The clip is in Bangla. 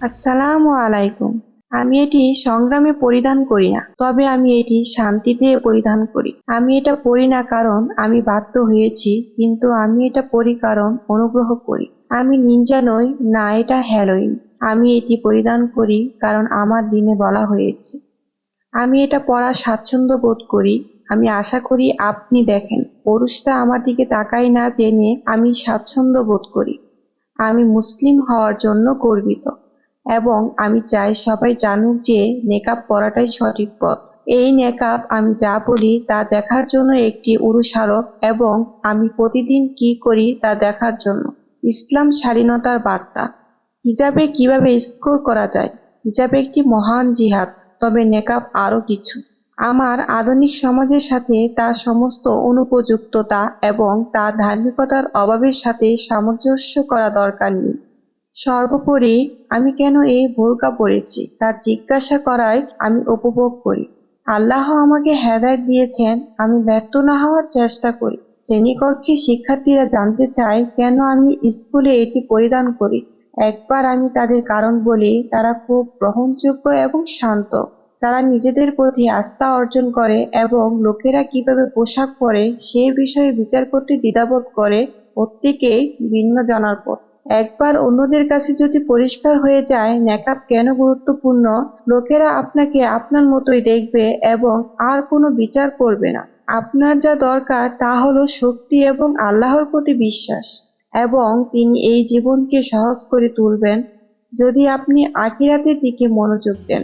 আসসালামু আলাইকুম। আমি এটি সংগ্রামে পরিধান করি না, তবে আমি এটি শান্তিতে পরিধান করি। আমি এটা পরি না কারণ আমি বাধ্য হয়েছি, কিন্তু আমি এটা পরি কারণ অনুগ্রহ করি। আমি নিনজা নই, না এটা হ্যালোইন। আমি এটি পরিধান করি কারণ আমার দিনে বলা হয়েছে। আমি এটা পরার স্বাচ্ছন্দ্য বোধ করি। আমি আশা করি আপনি দেখেন, পুরুষরা আমার দিকে তাকায় না জেনে আমি স্বাচ্ছন্দ্য বোধ করি। আমি মুসলিম হওয়ার জন্য গর্বিত। এবং আমি চাই সবাই জানুক যে নেকাব পরাটাই সঠিক পথ। এই নেকাব আমি যা বলি তা দেখার জন্য একটি উরুস্মারক এবং আমি প্রতিদিন কি করি তা দেখার জন্য। ইসলাম স্বাধীনতার বার্তা। হিজাবে কীভাবে স্কোর করা যায়? হিজাব একটি মহান জিহাদ, তবে নেকাব আরও কিছু। আমার আধুনিক সমাজের সাথে তার সমস্ত অনুপযুক্ততা এবং তার ধার্মিকতার অভাবের সাথে সামঞ্জস্য করা দরকার নেই। সর্বোপরি আমি কেন এই বোরকা পরেছি তা জিজ্ঞাসা করায় আমি উপভোগ করি। আল্লাহ আমাকে হেদায়ত দিয়েছেন, আমি ব্যর্থ না হওয়ার চেষ্টা করি। শ্রেণীকক্ষে শিক্ষার্থীরা জানতে চায়, কেন আমি স্কুলে এটি পরিধান করি? একবার আমি তাদের কারণ বলি, তারা খুব গ্রহণযোগ্য এবং শান্ত। তারা নিজেদের প্রতি আস্থা অর্জন করে এবং লোকেরা কীভাবে পোশাক পরে সে বিষয়ে বিচার করতে দ্বিধাবোধ করে প্রত্যেকেই ভিন্ন জানার পর একবার অন্যদের কাছে যদি পরিষ্কার হয়ে যায়, মেকআপ কেন গুরুত্বপূর্ণ? লোকেরা আপনাকে আপনার মতোই দেখবে এবং আর কোনো বিচার করবে না। আপনার যা দরকার তা হলো শক্তি এবং আল্লাহর প্রতি বিশ্বাস। এবং তিনি এই জীবনকে সহজ করে তুলবেন। যদি আপনি আখিরাতের দিকে মনোযোগ দেন।